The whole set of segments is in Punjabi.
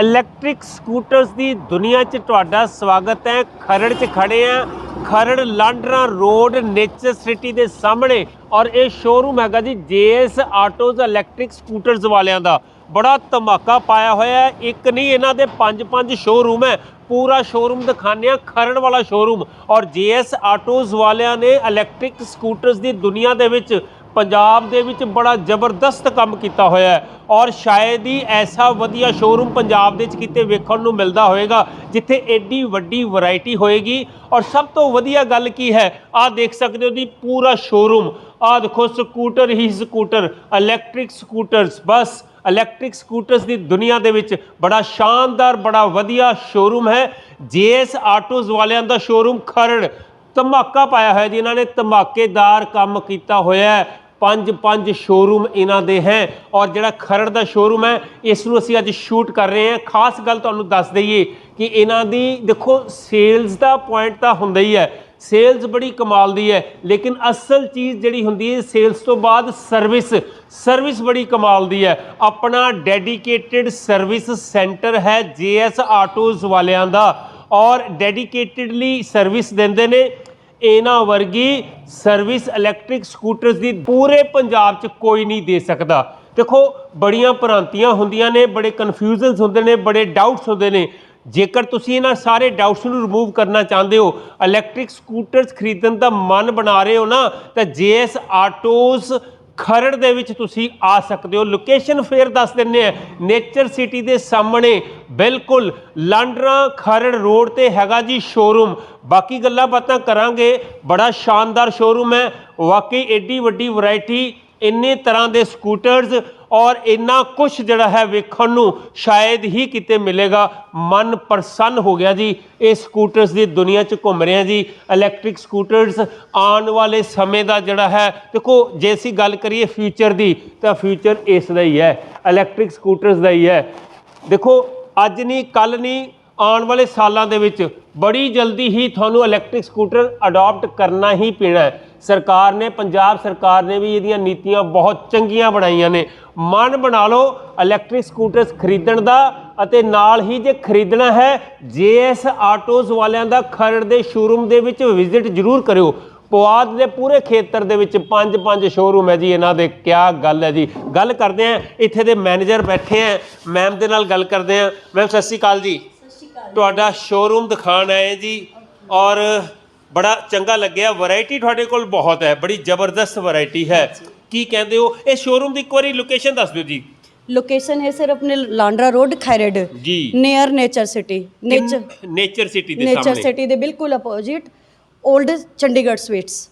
ਇਲੈਕਟ੍ਰਿਕ ਸਕੂਟਰਸ ਦੀ ਦੁਨੀਆ 'ਚ ਤੁਹਾਡਾ ਸਵਾਗਤ ਹੈ। ਖਰੜ 'ਚ ਖੜੇ ਆ Kharar Landran road nature city ਦੇ ਸਾਹਮਣੇ ਔਰ ਇਹ ਸ਼ੋਰੂਮ ਹੈਗਾ ਜੀ ਜੇਐਸ ਆਟੋਜ਼ ਇਲੈਕਟ੍ਰਿਕ ਸਕੂਟਰਸ ਵਾਲਿਆਂ ਦਾ। ਬੜਾ ਧਮਾਕਾ ਪਾਇਆ ਹੋਇਆ ਹੈ। ਇੱਕ ਨਹੀਂ, ਇਹਨਾਂ ਦੇ ਪੰਜ ਪੰਜ ਸ਼ੋਰੂਮ ਹੈ। ਪੂਰਾ ਸ਼ੋਰੂਮ ਦਿਖਾਉਂਦੇ ਆ ਖਰੜ ਵਾਲਾ ਸ਼ੋਰੂਮ ਔਰ ਜੇਐਸ ਆਟੋਜ਼ ਵਾਲਿਆਂ ਨੇ ਇਲੈਕਟ੍ਰਿਕ ਸਕੂਟਰਸ ਦੀ ਦੁਨੀਆ ਦੇ ਵਿੱਚ ਪੰਜਾਬ ਦੇ ਵਿੱਚ ਬੜਾ ਜ਼ਬਰਦਸਤ ਕੰਮ ਕੀਤਾ ਹੋਇਆ ਹੈ ਔਰ ਸ਼ਾਇਦ ਹੀ ਐਸਾ ਵਧੀਆ ਸ਼ੋਰੂਮ ਪੰਜਾਬ ਦੇ ਵਿੱਚ ਕਿਤੇ ਵੇਖਣ ਨੂੰ ਮਿਲਦਾ ਹੋਵੇਗਾ, ਜਿੱਥੇ ਐਡੀ ਵੱਡੀ ਵੈਰਾਈਟੀ ਹੋਏਗੀ। ਔਰ ਸਭ ਤੋਂ ਵਧੀਆ ਗੱਲ ਕੀ ਹੈ, ਆਹ ਦੇਖ ਸਕਦੇ ਹੋ ਜੀ, ਪੂਰਾ ਸ਼ੋਰੂਮ ਆਹ ਦੇਖੋ ਸਕੂਟਰ ਹੀ ਸਕੂਟਰ ਇਲੈਕਟ੍ਰਿਕ ਸਕੂਟਰਸ ਬਸ। ਇਲੈਕਟ੍ਰਿਕ ਸਕੂਟਰਸ ਦੀ ਦੁਨੀਆ ਦੇ ਵਿੱਚ ਬੜਾ ਸ਼ਾਨਦਾਰ, ਬੜਾ ਵਧੀਆ ਸ਼ੋਰੂਮ ਹੈ। ਜੇਐਸ ਆਟੋਜ਼ ਵਾਲਿਆਂ ਦਾ ਸ਼ੋਰੂਮ ਖਰੜ ਧਮਾਕਾ ਪਾਇਆ ਹੋਇਆ ਜੀ, ਇਹਨਾਂ ਨੇ ਧਮਾਕੇਦਾਰ ਕੰਮ ਕੀਤਾ ਹੋਇਆ ਪੰਜ ਪੰਜ ਸ਼ੋਰੂਮ ਇਹਨਾਂ ਦੇ ਹੈ ਔਰ ਜਿਹੜਾ ਖਰੜ ਦਾ ਸ਼ੋਰੂਮ ਹੈ, ਇਸ ਨੂੰ ਅਸੀਂ ਅੱਜ ਸ਼ੂਟ ਕਰ ਰਹੇ ਹਾਂ। ਖਾਸ ਗੱਲ ਤੁਹਾਨੂੰ ਦੱਸ ਦਈਏ ਕਿ ਇਹਨਾਂ ਦੀ ਦੇਖੋ ਸੇਲਸ ਦਾ ਪੁਆਇੰਟ ਤਾਂ ਹੁੰਦਾ ਹੀ ਹੈ। ਸੇਲਸ ਬੜੀ ਕਮਾਲ ਦੀ ਹੈ, ਲੇਕਿਨ ਅਸਲ ਚੀਜ਼ ਜਿਹੜੀ ਹੁੰਦੀ ਹੈ ਸੇਲਸ ਤੋਂ ਬਾਅਦ ਸਰਵਿਸ ਸਰਵਿਸ ਬੜੀ ਕਮਾਲ ਦੀ ਹੈ। ਆਪਣਾ ਡੈਡੀਕੇਟਿਡ ਸਰਵਿਸ ਸੈਂਟਰ ਹੈ ਜੇਐਸ ਆਟੋਜ਼ ਵਾਲਿਆਂ ਦਾ ਔਰ ਡੈਡੀਕੇਟਿਡਲੀ ਸਰਵਿਸ ਦਿੰਦੇ ਨੇ। ਇਹਨਾਂ ਵਰਗੀ ਸਰਵਿਸ ਇਲੈਕਟ੍ਰਿਕ ਸਕੂਟਰਸ ਦੀ ਪੂਰੇ ਪੰਜਾਬ 'ਚ ਕੋਈ ਨਹੀਂ ਦੇ ਸਕਦਾ। ਦੇਖੋ, ਬੜੀਆਂ ਭ੍ਰਾਂਤੀਆਂ ਹੁੰਦੀਆਂ ਨੇ, ਬੜੇ ਕਨਫਿਊਜ਼ਨਸ ਹੁੰਦੇ ਨੇ, ਬੜੇ ਡਾਊਟਸ ਹੁੰਦੇ ਨੇ। ਜੇਕਰ ਤੁਸੀਂ ਇਹਨਾਂ ਸਾਰੇ ਡਾਊਟਸ ਨੂੰ ਰਿਮੂਵ ਕਰਨਾ ਚਾਹੁੰਦੇ ਹੋ, ਇਲੈਕਟ੍ਰਿਕ ਸਕੂਟਰਸ ਖਰੀਦਣ ਦਾ ਮਨ ਬਣਾ ਰਹੇ ਹੋ ਨਾ, ਤਾਂ ਜੇਐਸ ਆਟੋਸ ਖਰੜ ਦੇ ਵਿੱਚ ਤੁਸੀਂ ਆ ਸਕਦੇ ਹੋ। ਲੋਕੇਸ਼ਨ ਫੇਰ ਦੱਸ ਦਿੰਨੇ ਆ। ਨੇਚਰ ਸਿਟੀ ਦੇ ਸਾਹਮਣੇ ਬਿਲਕੁਲ ਲਾਂਡਰਾ ਖਰੜ ਰੋਡ ਤੇ ਹੈਗਾ ਜੀ ਸ਼ੋਰੂਮ ਬਾਕੀ ਗੱਲਾਂ ਬਾਤਾਂ ਕਰਾਂਗੇ। ਬੜਾ ਸ਼ਾਨਦਾਰ ਸ਼ੋਰੂਮ ਹੈ। ਵਾਕਈ ਐਡੀ ਵੱਡੀ ਵੈਰਾਈਟੀ ਇੰਨੇ ਤਰ੍ਹਾਂ ਦੇ ਸਕੂਟਰਸ ਔਰ ਇੰਨਾ ਕੁਝ ਜਿਹੜਾ ਹੈ ਵੇਖਣ ਨੂੰ ਸ਼ਾਇਦ ਹੀ ਕਿਤੇ ਮਿਲੇਗਾ। ਮਨ ਪ੍ਰਸੰਨ ਹੋ ਗਿਆ ਜੀ। ਇਹ ਸਕੂਟਰਸ ਦੀ ਦੁਨੀਆ 'ਚ ਘੁੰਮ ਰਹੇ ਹਾਂ ਜੀ। ਇਲੈਕਟ੍ਰਿਕ ਸਕੂਟਰਸ ਆਉਣ ਵਾਲੇ ਸਮੇਂ ਦਾ ਜਿਹੜਾ ਹੈ, ਦੇਖੋ, ਜੇ ਅਸੀਂ ਗੱਲ ਕਰੀਏ ਫਿਊਚਰ ਦੀ, ਤਾਂ ਫਿਊਚਰ ਇਸ ਦਾ ਹੀ ਹੈ। ਇਲੈਕਟ੍ਰਿਕ ਸਕੂਟਰਸ ਦਾ ਹੀ ਹੈ। ਦੇਖੋ, ਅੱਜ ਨਹੀਂ ਕੱਲ ਨਹੀਂ ਆਉਣ ਵਾਲੇ ਸਾਲਾਂ ਦੇ ਵਿੱਚ ਬੜੀ ਜਲਦੀ ਹੀ ਤੁਹਾਨੂੰ ਇਲੈਕਟ੍ਰਿਕ ਸਕੂਟਰ ਅਡਾਪਟ ਕਰਨਾ ਹੀ ਪੈਣਾ ਹੈ। ਸਰਕਾਰ ਨੇ, ਪੰਜਾਬ ਸਰਕਾਰ ਨੇ ਵੀ ਇਹਦੀਆਂ ਨੀਤੀਆਂ ਬਹੁਤ ਚੰਗੀਆਂ ਬਣਾਈਆਂ ਨੇ। ਮਨ ਬਣਾ ਲਓ ਇਲੈਕਟ੍ਰਿਕ ਸਕੂਟਰਸ ਖਰੀਦਣ ਦਾ ਅਤੇ ਨਾਲ ਹੀ ਜੇ ਖਰੀਦਣਾ ਹੈ, ਜੇਐਸ ਆਟੋਜ਼ ਵਾਲਿਆਂ ਦਾ ਖਰੜ ਦੇ ਸ਼ੋਰੂਮ ਦੇ ਵਿੱਚ ਵਿਜ਼ਿਟ ਜ਼ਰੂਰ ਕਰਿਓ। ਪੁਆਧ ਦੇ ਪੂਰੇ ਖੇਤਰ ਦੇ ਵਿੱਚ ਪੰਜ ਪੰਜ ਸ਼ੋਰੂਮ ਹੈ ਜੀ, ਇਹਨਾਂ ਦੇ। ਕਿਆ ਗੱਲ ਹੈ ਜੀ। ਗੱਲ ਕਰਦੇ ਆ ਇੱਥੇ ਦੇ ਮੈਨੇਜਰ ਬੈਠੇ ਆ ਮੈਮ ਦੇ ਨਾਲ ਗੱਲ ਕਰਦੇ ਆ ਮੈਮ ਸਤਿ ਸ਼੍ਰੀ ਅਕਾਲ ਜੀ। ਤੁਹਾਡਾ ਸ਼ੋਰੂਮ ਦਿਖਾਣ ਆਏ ਜੀ ਔਰ ਬੜਾ ਚੰਗਾ ਲੱਗਿਆ। ਵੈਰਾਈਟੀ ਤੁਹਾਡੇ ਕੋਲ ਬਹੁਤ ਹੈ ਬੜੀ ਜ਼ਬਰਦਸਤ ਵੈਰਾਈਟੀ ਹੈ। ਕੀ ਕਹਿੰਦੇ ਹੋ? ਇਹ ਸ਼ੋਰੂਮ ਦੀ ਇੱਕ ਵਾਰੀ ਲੋਕੇਸ਼ਨ ਦੱਸ ਦਿਓ ਜੀ। ਲੋਕੇਸ਼ਨ ਹੈ ਸਰ ਆਪਣੇ Landran road Kharar ji. Near nature city nature city ਦੇ ਸਾਹਮਣੇ। ਨੇਚਰ ਸਿਟੀ ਦੇ ਬਿਲਕੁਲ ਅਪੋਜ਼ਿਟ 올ਡ ਚੰਡੀਗੜ੍ਹ ਸਵੀਟਸ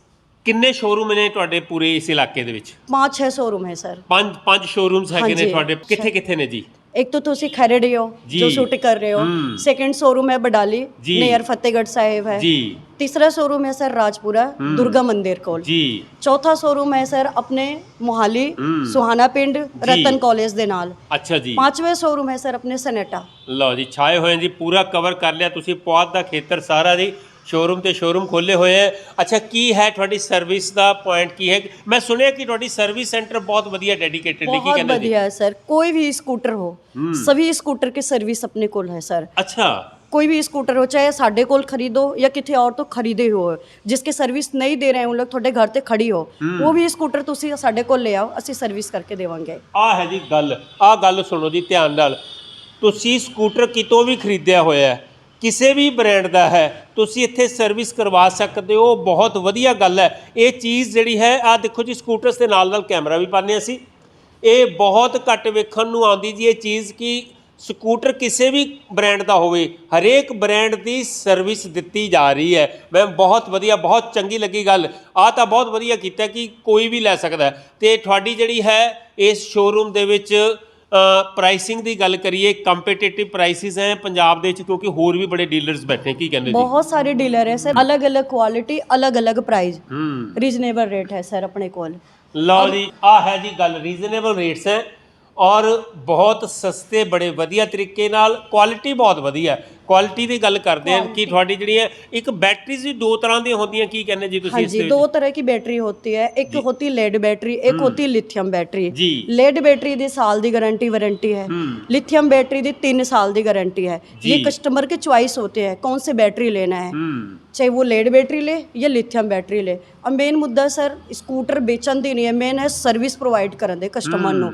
ਕਿੰਨੇ ਸ਼ੋਰੂਮ ਨੇ ਤੁਹਾਡੇ ਪੂਰੇ ਇਸ ਇਲਾਕੇ ਦੇ ਵਿੱਚ? 5-6 ਸ਼ੋਰੂਮ ਹੈ ਸਰ 5 5 ਸ਼ੋਰੂਮਸ ਹੈਗੇ ਨੇ ਤੁਹਾਡੇ। ਕਿੱਥੇ ਕਿੱਥੇ ਨੇ ਜੀ? एक तो तुसी खरड़ी हो जी। जो शूट कर रहे हो हम्म। सेकंड शोरूम है बडाली जी। नियर फतेहगढ़ साहिब है जी तीसरा शोरूम है सर राजपुरा हम्म। ਜੀ ਚੌਥਾ ਸ਼ੋਰੂਮ ਹੈ ਸਰ ਆਪਣੇ ਮੋਹਾਲੀ ਹਮ। ਸੁਹਾਣਾ ਪਿੰਡ ਰਤਨ ਕਾਲਜ ਦੇ ਨਾਲ ਅੱਛਾ ਜੀ ਪੰਜਵੇਂ ਸ਼ੋਰੂਮ ਹੈ ਸਰ ਆਪਣੇ ਸਨੇਟਾ ਲਓ ਜੀ ਛਾਏ ਹੋਏ ਜੀ ਪੂਰਾ ਕਵਰ ਕਰ ਲਿਆ ਤੁਸੀਂ ਪੁਆਧ ਦਾ ਖੇਤਰ ਸਾਰਾ ਜੀ ਸ਼ੋਰੂਮ ਤੇ ਸ਼ੋਰੂਮ ਖੋਲੇ ਹੋਏ ਹੈ। ਅੱਛਾ ਕੀ ਹੈ ਤੁਹਾਡੀ ਸਰਵਿਸ ਦਾ ਪੁਆਇੰਟ ਕੀ ਹੈ? ਮੈਂ ਸੁਣਿਆ ਕਿ ਤੁਹਾਡੀ ਸਰਵਿਸ ਸੈਂਟਰ ਬਹੁਤ ਵਧੀਆ ਡੈਡੀਕੇਟਡ ਹੈ ਕੀ ਕਹਿੰਦੇ जी बढ़िया है सर कोई भी स्कूटर हो सभी स्कूटर की सर्विस अपने को है सर ਅੱਛਾ। कोई भी स्कूटर हो चाहे साढ़े कोल खरीदो या किथे और तो खरीदे हो जिसके सर्विस नहीं दे रहे हैं उन लोग थोड़े घर ते खड़ी हो वो भी ਤੁਸੀਂ ਸਾਡੇ ਕੋਲ ਲੈ ਆਓ ਅਸੀਂ ਸਰਵਿਸ ਕਰਕੇ ਦੇਵਾਂਗੇ। ਆ ਹੈ ਜੀ ਗੱਲ ਆ ਗੱਲ ਸੁਣੋ ਜੀ ਧਿਆਨ ਨਾਲ। ਤੁਸੀਂ ਸਕੂਟਰ ਕਿਤੋਂ ਵੀ ਖਰੀਦਿਆ ਹੋਇਆ ਹੈ ਕਿਸੇ ਵੀ ਬ੍ਰਾਂਡ ਦਾ ਹੈ, ਤੁਸੀਂ ਇੱਥੇ ਸਰਵਿਸ ਕਰਵਾ ਸਕਦੇ ਹੋ, ਬਹੁਤ ਵਧੀਆ ਗੱਲ ਹੈ। ਇਹ ਚੀਜ਼ ਜਿਹੜੀ ਹੈ ਆ ਦੇਖੋ ਜੀ ਸਕੂਟਰਸ ਦੇ ਨਾਲ ਨਾਲ ਕੈਮਰਾ ਵੀ ਪਾਉਂਦੇ ਅਸੀਂ। ਇਹ ਬਹੁਤ ਘੱਟ ਵੇਖਣ ਨੂੰ ਆਉਂਦੀ ਜੀ ਇਹ ਚੀਜ਼ ਕਿ ਸਕੂਟਰ ਕਿਸੇ ਵੀ ਬ੍ਰਾਂਡ ਦਾ ਹੋਵੇ, ਹਰੇਕ ਬ੍ਰਾਂਡ ਦੀ ਸਰਵਿਸ ਦਿੱਤੀ ਜਾ ਰਹੀ ਹੈ। ਮੈਂ ਬਹੁਤ ਵਧੀਆ, ਬਹੁਤ ਚੰਗੀ ਲੱਗੀ ਗੱਲ। ਆ ਤਾਂ ਬਹੁਤ ਵਧੀਆ ਕੀਤਾ ਕਿ ਕੋਈ ਵੀ ਲੈ ਸਕਦਾ ਹੈ। ਤੇ ਤੁਹਾਡੀ ਜਿਹੜੀ ਹੈ, ਇਸ ਸ਼ੋਰੂਮ ਦੇ ਵਿੱਚ ਪ੍ਰਾਈਸਿੰਗ ਦੀ ਗੱਲ ਕਰੀਏ ਕੰਪੀਟੀਟਿਵ ਪ੍ਰਾਈਸਿਸ ਹੈ ਪੰਜਾਬ ਦੇ ਵਿੱਚ ਕਿਉਂਕਿ ਹੋਰ ਵੀ ਬੜੇ ਡੀਲਰਸ ਬੈਠੇ ਕੀ ਕਹਿੰਦੇ ਜੀ? ਬਹੁਤ ਸਾਰੇ ਡੀਲਰ ਹੈ ਸਰ ਅਲੱਗ-ਅਲੱਗ ਕੁਆਲਿਟੀ ਅਲੱਗ-ਅਲੱਗ ਪ੍ਰਾਈਸ ਹੂੰ। ਰੀਜ਼ਨੇਬਲ ਰੇਟ ਹੈ ਸਰ ਆਪਣੇ ਕੋਲ। ਲਓ ਜੀ ਆ ਹੈ ਜੀ ਗੱਲ ਰੀਜ਼ਨੇਬਲ ਰੇਟਸ ਹੈ। ਔਰ ਬਹੁਤ ਸਸਤੇ ਬੜੇ ਵਧੀਆ ਤਰੀਕੇ ਨਾਲ ਕੁਆਲਿਟੀ ਬਹੁਤ ਵਧੀਆ ਕੁਆਲਿਟੀ ਦੀ ਗੱਲ ਕਰਦੇ ਹਾਂ ਕਿ ਤੁਹਾਡੀ ਜਿਹੜੀ ਹੈ ਇੱਕ ਬੈਟਰੀਜ਼ ਵੀ ਦੋ ਤਰ੍ਹਾਂ ਦੀਆਂ ਹੁੰਦੀਆਂ ਕੀ ਕਹਿੰਦੇ ਜੀ हाँ ਤੁਸੀਂ जी दो तरह की बैटरी होती है एक होती लेड बैटरी एक होती लिथियम बैटरी जी। लेड बैटरी दी साल दी गारंटी वारंटी है लिथियम बैटरी दी तीन साल दी गारंटी है ये जी। कस्टमर के चॉइस होते हैं कौन से बैटरी लेना है ਹੂੰ चाहे वो लेड बैटरी ले या लिथियम बैटरी ले और मेन मुद्दा सर स्कूटर बेचन दी नहीं है मेन है सर्विस प्रोवाइड करन दे कस्टमर नो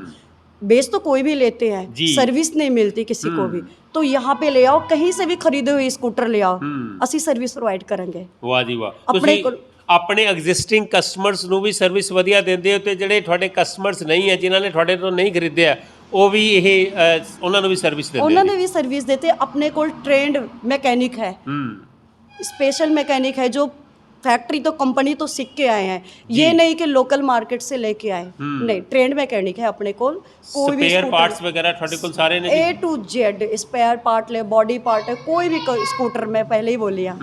बेच तो कोई भी लेते हैं सर्विस नहीं मिलती किसी को भी। तो यहाँ पे ले आओ कहीं से भी खरीदे हुए स्कूटर ले ਆਓ ਅਸੀਂ ਸਰਵਿਸ ਪ੍ਰੋਵਾਈਡ ਕਰਾਂਗੇ ਵਾਹ ਆਪਣੇ ਐਗਜ਼ਿਸਟਿੰਗ ਕਸਟਮਰਸ ਨੂੰ ਵੀ ਸਰਵਿਸ ਵਧੀਆ ਦਿੰਦੇ ਹੋ ਤੇ ਜਿਹੜੇ ਤੁਹਾਡੇ ਕਸਟਮਰਸ ਨਹੀਂ ਹੈ ਜਿਨ੍ਹਾਂ ਨੇ ਤੁਹਾਡੇ ਤੋਂ ਨਹੀਂ ਖਰੀਦਿਆ ਉਹ ਵੀ ਇਹ ਉਹਨਾਂ ਨੂੰ ਵੀ ਸਰਵਿਸ ਦਿੰਦੇ ਉਹਨਾਂ ਨੂੰ ਵੀ ਸਰਵਿਸ ਦਿੱਤੇ ਆਪਣੇ ਕੋਲ ਟ੍ਰੇਨਡ ਮਕੈਨਿਕ ਹੈ ਸਪੈਸ਼ਲ ਮਕੈਨਿਕ ਹੈ ਜੋ फैक्ट्री तो कंपनी तो सीख के आए हैं ये नहीं कि लोकल मार्केट से लेके आए नहीं ट्रेंड मैकेनिक है अपने को कोई भी ਸਪੇਅਰ scooter- ਪਾਰਟਸ ਵਗੈਰਾ ਤੁਹਾਡੇ ਕੋਲ ਸਾਰੇ ਨੇ ਜੀ A to Z spare part ले बॉडी पार्ट है कोई भी को- स्कूटर में पहले ही बोली हाँ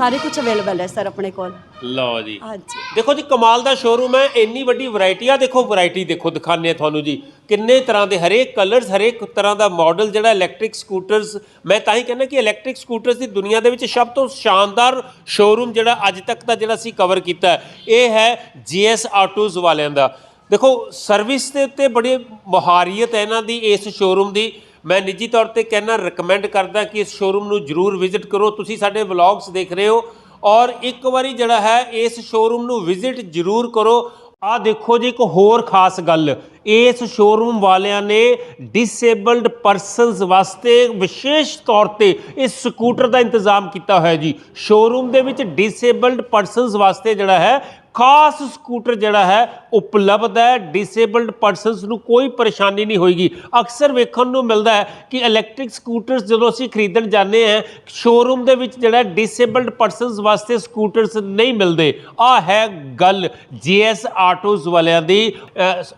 सारी कुछ अवेलेबल है सर अपने को ਲਓ ਜੀ हाँ जी ਦੇਖੋ ਜੀ ਕਮਾਲ ਦਾ ਸ਼ੋਰੂਮ ਹੈ ਇੰਨੀ ਵੱਡੀ ਵੈਰਾਈਟੀ ਆ ਦੇਖੋ ਵੈਰਾਈਟੀ ਦੇਖੋ ਦਿਖਾਣੇ ਤੁਹਾਨੂੰ ਜੀ ਕਿੰਨੇ ਤਰ੍ਹਾਂ ਦੇ, ਹਰੇਕ ਕਲਰਸ ਹਰੇਕ ਤਰ੍ਹਾਂ ਦਾ ਮਾਡਲ ਜਿਹੜਾ ਇਲੈਕਟ੍ਰਿਕ ਸਕੂਟਰਸ ਮੈਂ ਤਾਂ ਹੀ ਕਹਿੰਦਾ ਕਿ ਇਲੈਕਟ੍ਰਿਕ ਸਕੂਟਰਸ ਦੀ ਦੁਨੀਆ ਦੇ ਵਿੱਚ ਸਭ ਤੋਂ ਸ਼ਾਨਦਾਰ ਸ਼ੋਰੂਮ ਜਿਹੜਾ ਅੱਜ ਤੱਕ ਦਾ ਜਿਹੜਾ ਅਸੀਂ ਕਵਰ ਕੀਤਾ ਇਹ ਹੈ ਜੀਐਸ ਆਟੋਜ਼ ਵਾਲਿਆਂ ਦਾ। ਦੇਖੋ ਸਰਵਿਸ ਦੇ ਉੱਤੇ ਬੜੀ ਮੁਹਾਰੀਅਤ ਹੈ ਇਹਨਾਂ ਦੀ ਇਸ ਸ਼ੋਰੂਮ ਦੀ। ਮੈਂ ਨਿੱਜੀ ਤੌਰ ਤੇ ਕਹਿਣਾ ਰეკਮੈਂਡ ਕਰਦਾ ਕਿ ਇਸ ਸ਼ੋਰੂਮ ਨੂੰ ਜਰੂਰ ਵਿਜ਼ਿਟ ਕਰੋ। ਤੁਸੀਂ ਸਾਡੇ ਵਲੌਗਸ ਦੇਖ ਰਹੇ ਹੋ ਔਰ ਇੱਕ ਵਾਰੀ ਜਿਹੜਾ ਹੈ, ਇਸ ਸ਼ੋਰੂਮ ਨੂੰ ਵਿਜ਼ਿਟ ਜ਼ਰੂਰ ਕਰੋ। ਆ ਦੇਖੋ ਜੀ ਇੱਕ ਹੋਰ ਖਾਸ ਗੱਲ। ਇਸ ਸ਼ੋਰੂਮ ਵਾਲਿਆਂ ਨੇ ਡਿਸੇਬਲਡ ਪਰਸਨਸ ਵਾਸਤੇ ਵਿਸ਼ੇਸ਼ ਤੌਰ ਤੇ ਇਸ ਸਕੂਟਰ ਦਾ ਇੰਤਜ਼ਾਮ ਕੀਤਾ ਹੋਇਆ ਜੀ। ਸ਼ੋਰੂਮ ਦੇ ਵਿੱਚ ਡਿਸੇਬਲਡ ਪਰਸਨਸ ਵਾਸਤੇ ਜਿਹੜਾ ਹੈ ਖਾਸ ਸਕੂਟਰ ਜਿਹੜਾ ਹੈ, ਉਪਲਬਧ ਹੈ ਡਿਸੇਬਲਡ ਪਰਸਨਸ ਨੂੰ ਕੋਈ ਪਰੇਸ਼ਾਨੀ ਨਹੀਂ ਹੋਏਗੀ। ਅਕਸਰ ਵੇਖਣ ਨੂੰ ਮਿਲਦਾ ਹੈ ਕਿ ਇਲੈਕਟ੍ਰਿਕ ਸਕੂਟਰਸ ਜਦੋਂ ਅਸੀਂ ਖਰੀਦਣ ਜਾਂਦੇ ਹਾਂ ਸ਼ੋਰੂਮ ਦੇ ਵਿੱਚ ਜਿਹੜਾ ਡਿਸੇਬਲਡ ਪਰਸਨਸ ਵਾਸਤੇ ਸਕੂਟਰਸ ਨਹੀਂ ਮਿਲਦੇ। ਆ ਹੈ ਗੱਲ ਜੀਐਸ ਆਟੋਜ਼ ਵਾਲਿਆਂ ਦੀ।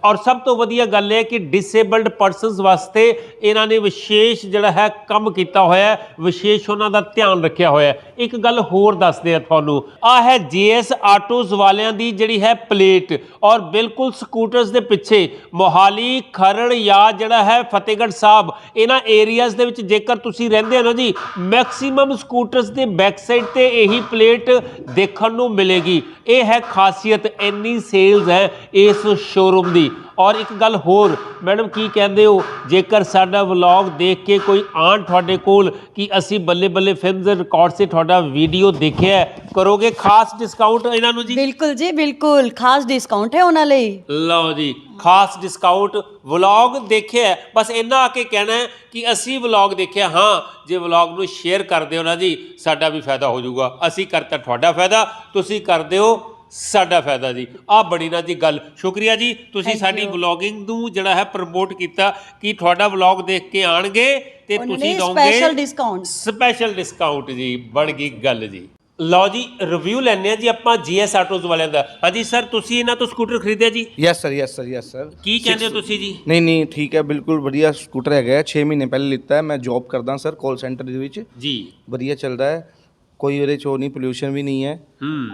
ਔਰ ਸਭ ਤੋਂ ਵਧੀਆ ਗੱਲ ਇਹ ਹੈ ਕਿ ਡਿਸੇਬਲਡ ਪਰਸਨਸ ਵਾਸਤੇ ਇਹਨਾਂ ਨੇ ਵਿਸ਼ੇਸ਼ ਜਿਹੜਾ ਹੈ, ਕੰਮ ਕੀਤਾ ਹੋਇਆ ਹੈ। ਵਿਸ਼ੇਸ਼ ਉਹਨਾਂ ਦਾ ਧਿਆਨ ਰੱਖਿਆ ਹੋਇਆ ਹੈ। ਇੱਕ ਗੱਲ ਹੋਰ ਦੱਸਦੇ ਆ ਤੁਹਾਨੂੰ। ਆ ਹੈ ਜੀਐਸ ਆਟੋਜ਼ ਵਾਲਿਆਂ ਦੀ ਜਿਹੜੀ ਹੈ ਪਲੇਟ ਔਰ ਬਿਲਕੁਲ ਸਕੂਟਰਸ ਦੇ ਪਿੱਛੇ ਮੋਹਾਲੀ, ਖਰੜ ਜਾਂ ਜਿਹੜਾ ਹੈ ਫਤਿਹਗੜ੍ਹ ਸਾਹਿਬ, ਇਹਨਾਂ ਏਰੀਆਜ਼ ਦੇ ਵਿੱਚ ਜੇਕਰ ਤੁਸੀਂ ਰਹਿੰਦੇ ਹੋ ਨਾ ਜੀ ਮੈਕਸਿਮਮ ਸਕੂਟਰਸ ਦੇ ਬੈਕ ਸਾਈਡ ਤੇ ਇਹੀ ਪਲੇਟ ਦੇਖਣ ਨੂੰ ਮਿਲੇਗੀ। ਇਹ ਹੈ ਖਾਸੀਅਤ, ਇੰਨੀ ਸੇਲਸ ਹੈ ਇਸ ਸ਼ੋਰੂਮ ਦੀ। ਔਰ ਇੱਕ ਗੱਲ ਹੋਰ ਮੈਡਮ ਕੀ ਕਹਿੰਦੇ ਹੋ? ਜੇਕਰ ਸਾਡਾ ਵਲੌਗ ਦੇਖ ਕੇ ਕੋਈ ਆਣ ਤੁਹਾਡੇ ਕੋਲ ਕਿ ਅਸੀਂ ਬੱਲੇ ਬੱਲੇ ਫਿਲਮਸ ਦੇ ਰਿਕਾਰਡ ਸੇ ਤੁਹਾਡਾ ਵੀਡੀਓ ਦੇਖਿਆ ਹੈ, ਕਰੋਗੇ ਖਾਸ ਡਿਸਕਾਊਂਟ ਇਹਨਾਂ ਨੂੰ ਜੀ? ਬਿਲਕੁਲ ਜੀ ਬਿਲਕੁਲ। ਖਾਸ ਡਿਸਕਾਊਂਟ ਹੈ ਉਹਨਾਂ ਲਈ। ਲਓ ਜੀ ਖਾਸ ਡਿਸਕਾਊਂਟ ਵਲੌਗ ਦੇਖਿਆ ਹੈ, ਬਸ ਇੰਨਾ ਆ ਕੇ ਕਹਿਣਾ ਹੈ ਕਿ ਅਸੀਂ ਵਲੌਗ ਦੇਖਿਆ ਹਾਂ ਜੇ ਵਲੌਗ ਨੂੰ ਸ਼ੇਅਰ ਕਰਦੇ ਹੋ ਨਾ ਜੀ ਸਾਡਾ ਵੀ ਫਾਇਦਾ ਹੋ ਜਾਊਗਾ। ਅਸੀਂ ਕਰਤਾ ਤੁਹਾਡਾ ਫਾਇਦਾ ਤੁਸੀਂ ਕਰਦੇ ਹੋ ਸਾਡਾ ਫਾਇਦਾ ਜੀ। ਆ ਬੜੀ ਨਾ ਜੀ ਗੱਲ। ਸ਼ੁਕਰੀਆ ਜੀ ਤੁਸੀਂ ਸਾਡੀ ਵਲੌਗਿੰਗ ਨੂੰ ਜਿਹੜਾ ਹੈ ਪ੍ਰਮੋਟ ਕੀਤਾ ਕਿ ਤੁਹਾਡਾ ਵਲੌਗ ਦੇਖ ਕੇ ਆਣਗੇ ਤੇ ਤੁਸੀਂ ਦੋਗੇ ਸਪੈਸ਼ਲ ਡਿਸਕਾਊਂਟ ਸਪੈਸ਼ਲ ਡਿਸਕਾਊਂਟ ਜੀ ਬਣ ਗਈ ਗੱਲ ਜੀ। ਲਓ ਜੀ ਰਿਵਿਊ ਲੈਣੇ ਆ ਜੀ ਆਪਾਂ ਜੀਐਸ ਆਟੋਜ਼ ਵਾਲਿਆਂ ਦਾ। ਹਾਂਜੀ ਸਰ ਤੁਸੀਂ ਇਹਨਾਂ ਤੋਂ ਸਕੂਟਰ ਖਰੀਦਿਆ ਜੀ? Yes sir yes sir yes sir ਕੀ ਕਹਿੰਦੇ ਹੋ ਤੁਸੀਂ ਜੀ? ਨਹੀਂ ਨਹੀਂ ਠੀਕ ਹੈ ਬਿਲਕੁਲ ਵਧੀਆ ਸਕੂਟਰ ਹੈਗਾ 6 ਮਹੀਨੇ ਪਹਿਲੇ ਲਿੱਤਾ ਹੈ ਮੈਂ ਜੌਬ ਕਰਦਾ ਸਰ ਕਾਲ ਸੈਂਟਰ ਦੇ ਵਿੱਚ। ਜੀ। ਵਧੀਆ ਚੱਲਦਾ ਹੈ। ਕੋਈ ਉਹਦੇ ਚੋਂ ਨਹੀਂ ਪੋਲਿਊਸ਼ਨ ਵੀ ਨਹੀਂ ਹੈ। ਹੂੰ।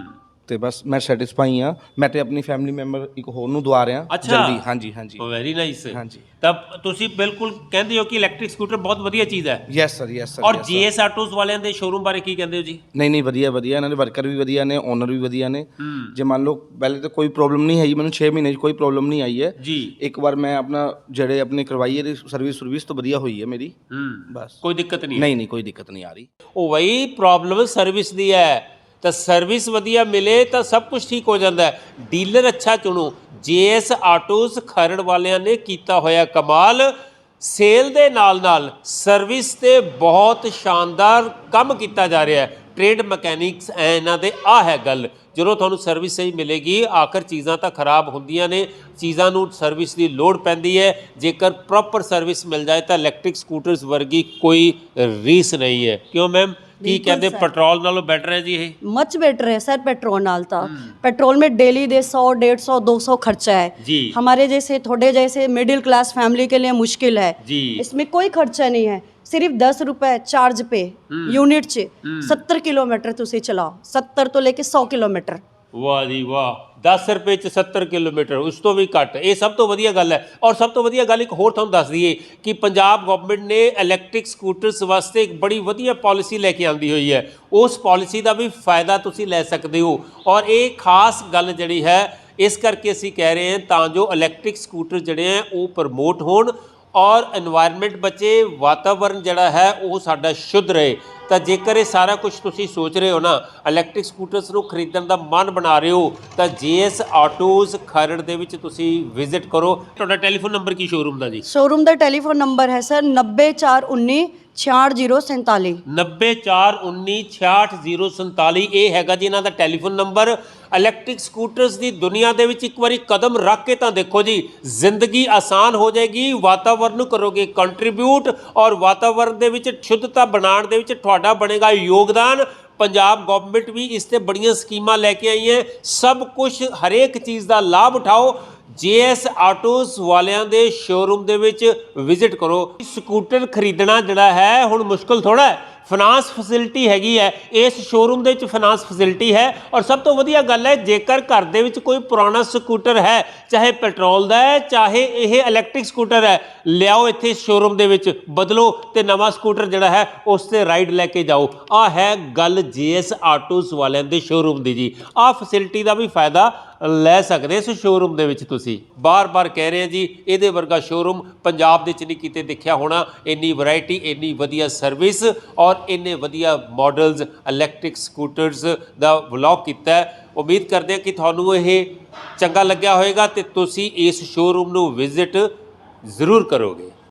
ਤੇ ਬਸ ਮੈਂ ਸੈਟੀਸਫਾਈ ਹਾਂ। ਮੈਂ ਤੇ ਆਪਣੀ ਫੈਮਿਲੀ ਮੈਂਬਰ ਇੱਕ ਹੋਰ ਨੂੰ ਦਵਾ ਰਿਹਾ। ਅੱਛਾ। ਜਲਦੀ। ਹਾਂਜੀ ਹਾਂਜੀ। ਵੈਰੀ ਨਾਈਸ ਹਾਂਜੀ। ਤਾਂ ਤੁਸੀਂ ਬਿਲਕੁਲ ਕਹਿੰਦੇ ਹੋ ਕਿ ਇਲੈਕਟ੍ਰਿਕ ਸਕੂਟਰ ਬਹੁਤ ਵਧੀਆ ਚੀਜ਼ ਹੈ। ਯੈਸ ਸਰ ਯੈਸ ਸਰ ਔਰ ਜੀਐਸ ਆਟੋਜ਼ ਵਾਲਿਆਂ ਦੇ ਸ਼ੋਰੂਮ ਬਾਰੇ ਕੀ ਕਹਿੰਦੇ ਹੋ ਜੀ? ਨਹੀਂ ਨਹੀਂ ਵਧੀਆ ਵਧੀਆ। ਇਹਨਾਂ ਦੇ ਵਰਕਰ ਵੀ ਵਧੀਆ ਨੇ ਓਨਰ ਵੀ ਵਧੀਆ ਨੇ। ਜੇ ਮੰਨ ਲਓ ਪਹਿਲੇ ਤਾਂ ਕੋਈ ਪ੍ਰੋਬਲਮ ਨਹੀਂ ਆਈ ਮੈਨੂੰ 6 ਮਹੀਨੇ 'ਚ ਕੋਈ ਪ੍ਰੋਬਲਮ ਨਹੀਂ ਆਈ ਹੈ। ਜੀ। ਇੱਕ ਵਾਰ ਮੈਂ ਆਪਣਾ ਜਿਹੜੇ ਆਪਣੇ ਕਰਵਾਈ ਹੈ ਸਰਵਿਸ ਸਰਵਿਸ ਤੋਂ ਵਧੀਆ ਹੋਈ ਹੈ ਮੇਰੀ। ਹੂੰ। ਬਸ। ਕੋਈ ਦਿੱਕਤ ਨਹੀਂ ਹੈ। ਨਹੀਂ ਨਹੀਂ ਕੋਈ ਦਿੱਕਤ ਨਹੀਂ ਆ ਰਹੀ। ਉਹ ਵਈ ਪ੍ਰੋਬਲਮ ਸਰਵਿਸ ਦੀ ਹੈ। ਤਾਂ ਸਰਵਿਸ ਵਧੀਆ ਮਿਲੇ ਤਾਂ ਸਭ ਕੁਝ ਠੀਕ ਹੋ ਜਾਂਦਾ ਹੈ। ਡੀਲਰ ਅੱਛਾ ਚੁਣੋ। ਜੀਐਸ ਆਟੋਜ਼ ਖਰੜ ਵਾਲਿਆਂ ਨੇ ਕੀਤਾ ਹੋਇਆ ਕਮਾਲ। ਸੇਲ ਦੇ ਨਾਲ ਨਾਲ ਸਰਵਿਸ ਤੇ ਬਹੁਤ ਸ਼ਾਨਦਾਰ ਕੰਮ ਕੀਤਾ ਜਾ ਰਿਹਾ ਹੈ। ਟ੍ਰੇਡ ਮਕੈਨਿਕਸ ਐ ਇਹਨਾਂ ਦੇ ਆ ਹੈ ਗੱਲ। ਜਦੋਂ ਤੁਹਾਨੂੰ ਸਰਵਿਸ ਸਹੀ ਮਿਲੇਗੀ, ਆਖਰ ਚੀਜ਼ਾਂ ਤਾਂ ਖਰਾਬ ਹੁੰਦੀਆਂ ਨੇ। ਚੀਜ਼ਾਂ ਨੂੰ ਸਰਵਿਸ ਦੀ ਲੋੜ ਪੈਂਦੀ ਹੈ। ਜੇਕਰ ਪ੍ਰੋਪਰ ਸਰਵਿਸ ਮਿਲ ਜਾਏ ਤਾਂ ਇਲੈਕਟ੍ਰਿਕ ਸਕੂਟਰਸ ਵਰਗੀ ਕੋਈ ਰੀਸ ਨਹੀਂ ਹੈ। ਕਿਉਂ ਮੈਮ ਕੀ ਬਿਲਕੁਲ ਕਹਿੰਦੇ sir। ਪੈਟਰੋਲ ਨਾਲੋਂ ਬੈਟਰ ਹੈ ਜੀ ਇਹ मच बेटर है सर पेट्रोल नाल था पेट्रोल में डेली दे सौ डेढ़ सौ दो सौ खर्चा है जी हमारे जैसे थोड़े जैसे मिडिल क्लास फैमिली के लिए मुश्किल है जी इसमें कोई खर्चा नहीं है सिर्फ दस रुपए चार्ज पे यूनिट च सत्तर किलोमीटर तुसी चलाओ सत्तर तो लेके सौ किलोमीटर ਵਾਹ ਜੀ ਵਾਹ। 10 ਰੁਪਏ ਚ 70 ਕਿਲੋਮੀਟਰ, ਉਸ ਤੋਂ ਵੀ ਘੱਟ। ਇਹ ਸਭ ਤੋਂ ਵਧੀਆ ਗੱਲ ਹੈ। ਔਰ ਸਭ ਤੋਂ ਵਧੀਆ ਗੱਲ ਇੱਕ ਹੋਰ ਤੁਹਾਨੂੰ ਦੱਸ ਦਈਏ ਕਿ ਪੰਜਾਬ ਗਵਰਨਮੈਂਟ ਨੇ ਇਲੈਕਟ੍ਰਿਕ ਸਕੂਟਰਸ ਵਾਸਤੇ ਇੱਕ ਬੜੀ ਵਧੀਆ ਪਾਲਿਸੀ ਲੈ ਕੇ ਆਂਦੀ ਹੋਈ ਹੈ। ਉਸ ਪਾਲਿਸੀ ਦਾ ਵੀ ਫਾਇਦਾ ਤੁਸੀਂ ਲੈ ਸਕਦੇ ਹੋ। ਔਰ ਇਹ ਖਾਸ ਗੱਲ ਜਿਹੜੀ ਹੈ, ਇਸ ਕਰਕੇ ਅਸੀਂ ਕਹਿ ਰਹੇ ਹਾਂ ਤਾਂ ਜੋ ਇਲੈਕਟ੍ਰਿਕ ਸਕੂਟਰ ਜਿਹੜੇ ਆ ਉਹ ਪ੍ਰਮੋਟ ਹੋਣ। ਔਰ এনवायरमेंट ਬਚੇ ਵਾਤਾਵਰਣ ਜਿਹੜਾ ਹੈ, ਉਹ ਸਾਡਾ ਸ਼ੁੱਧ ਰਹੇ। ਤਾਂ ਜੇਕਰ ਇਹ ਸਾਰਾ ਕੁਝ ਤੁਸੀਂ ਸੋਚ ਰਹੇ ਹੋ ਨਾ ਇਲੈਕਟ੍ਰਿਕ ਸਕੂਟਰਸ ਨੂੰ ਖਰੀਦਣ ਦਾ ਮਨ ਬਣਾ ਰਹੇ ਹੋ ਤਾਂ ਜੀਐਸ ਆਟੋਜ਼ ਖਰੜ ਦੇ ਵਿੱਚ ਤੁਸੀਂ ਵਿਜ਼ਿਟ ਕਰੋ। ਤੁਹਾਡਾ ਟੈਲੀਫੋਨ ਨੰਬਰ ਕੀ ਸ਼ੋਰੂਮ ਦਾ ਜੀ? ਸ਼ੋਰੂਮ ਦਾ ਟੈਲੀਫੋਨ ਨੰਬਰ ਹੈ ਸਰ 90419 66047 90419 ਇਹ ਹੈਗਾ ਜੀ ਇਹਨਾਂ ਦਾ ਟੈਲੀਫੋਨ ਨੰਬਰ ਇਲੈਕਟ੍ਰਿਕ ਸਕੂਟਰਸ ਦੀ ਦੁਨੀਆ ਦੇ ਵਿੱਚ ਇੱਕ ਵਾਰੀ ਕਦਮ ਰੱਖ ਕੇ ਤਾਂ ਦੇਖੋ ਜੀ ਜ਼ਿੰਦਗੀ ਆਸਾਨ ਹੋ ਜਾਏਗੀ ਵਾਤਾਵਰਨ ਨੂੰ ਕਰੋਗੇ ਕੰਟਰੀਬਿਊਟ ਔਰ ਵਾਤਾਵਰਨ ਦੇ ਵਿੱਚ ਸ਼ੁੱਧਤਾ ਬਣਾਉਣ ਦੇ ਵਿੱਚ ਤੁਹਾਡਾ ਬਣੇਗਾ ਯੋਗਦਾਨ। ਪੰਜਾਬ ਗਵਰਨਮੈਂਟ ਵੀ ਇਸ ਤੇ ਬੜੀਆਂ ਸਕੀਮਾਂ ਲੈ ਕੇ ਆਈ ਹੈ। ਸਭ ਕੁਝ ਹਰੇਕ ਚੀਜ਼ ਦਾ ਲਾਭ ਉਠਾਓ। ਜੀਐਸ ਆਟੋਸ ਵਾਲਿਆਂ ਦੇ ਸ਼ੋਰੂਮ ਦੇ ਵਿੱਚ ਵਿਜ਼ਿਟ ਕਰੋ। ਸਕੂਟਰ ਖਰੀਦਣਾ ਜਿਹੜਾ ਹੈ, ਹੁਣ ਮੁਸ਼ਕਲ ਥੋੜਾ ਹੈ। ਫਾਈਨਾਂਸ ਫੈਸਿਲਿਟੀ ਹੈਗੀ ਹੈ, ਇਸ ਸ਼ੋਰੂਮ ਦੇ ਵਿੱਚ ਫਾਈਨਾਂਸ ਫੈਸਿਲਿਟੀ ਹੈ ਔਰ ਸਭ ਤੋਂ ਵਧੀਆ ਗੱਲ ਹੈ, ਜੇਕਰ ਘਰ ਦੇ ਵਿੱਚ ਕੋਈ ਪੁਰਾਣਾ ਸਕੂਟਰ ਹੈ, ਚਾਹੇ ਪੈਟਰੋਲ ਦਾ ਹੈ, ਚਾਹੇ ਇਹ ਇਲੈਕਟ੍ਰਿਕ ਸਕੂਟਰ ਹੈ, ਲਿਆਓ ਇੱਥੇ ਇਸ ਸ਼ੋਰੂਮ ਦੇ ਵਿੱਚ, ਬਦਲੋ ਤੇ ਨਵਾਂ ਸਕੂਟਰ ਜਿਹੜਾ ਹੈ, ਉਸ ਤੇ ਰਾਈਡ ਲੈ ਕੇ ਜਾਓ। ਆ ਹੈ ਗੱਲ ਜੀਐਸ ਆਟੋਸ ਵਾਲਿਆਂ ਦੇ ਸ਼ੋਰੂਮ ਦੀ ਜੀ। ਆ ਫੈਸਿਲਿਟੀ ਦਾ ਵੀ ਫਾਇਦਾ ਲੈ ਸਕਦੇ ਇਸ ਸ਼ੋਰੂਮ ਦੇ ਵਿੱਚ ਤੁਸੀਂ। ਬਾਰ-ਬਾਰ ਕਹਿ ਰਹੇ ਹਾਂ ਜੀ, ਇਹਦੇ ਵਰਗਾ ਸ਼ੋਰੂਮ ਪੰਜਾਬ ਦੇ ਵਿੱਚ ਨਹੀਂ ਕਿਤੇ ਦੇਖਿਆ ਹੋਣਾ। ਇੰਨੀ ਵੈਰਾਈਟੀ ਇੰਨੀ ਵਧੀਆ ਸਰਵਿਸ ਔਰ ਇੰਨੇ ਵਧੀਆ ਮਾਡਲਸ ਇਲੈਕਟ੍ਰਿਕ ਸਕੂਟਰਸ ਦਾ ਵਲੌਗ ਕੀਤਾ ਉਮੀਦ ਕਰਦੇ ਹਾਂ ਕਿ ਤੁਹਾਨੂੰ ਇਹ ਚੰਗਾ ਲੱਗਿਆ ਹੋਵੇਗਾ ਤੇ ਤੁਸੀਂ ਇਸ ਸ਼ੋਰੂਮ ਨੂੰ ਵਿਜ਼ਿਟ ਜ਼ਰੂਰ ਕਰੋਗੇ।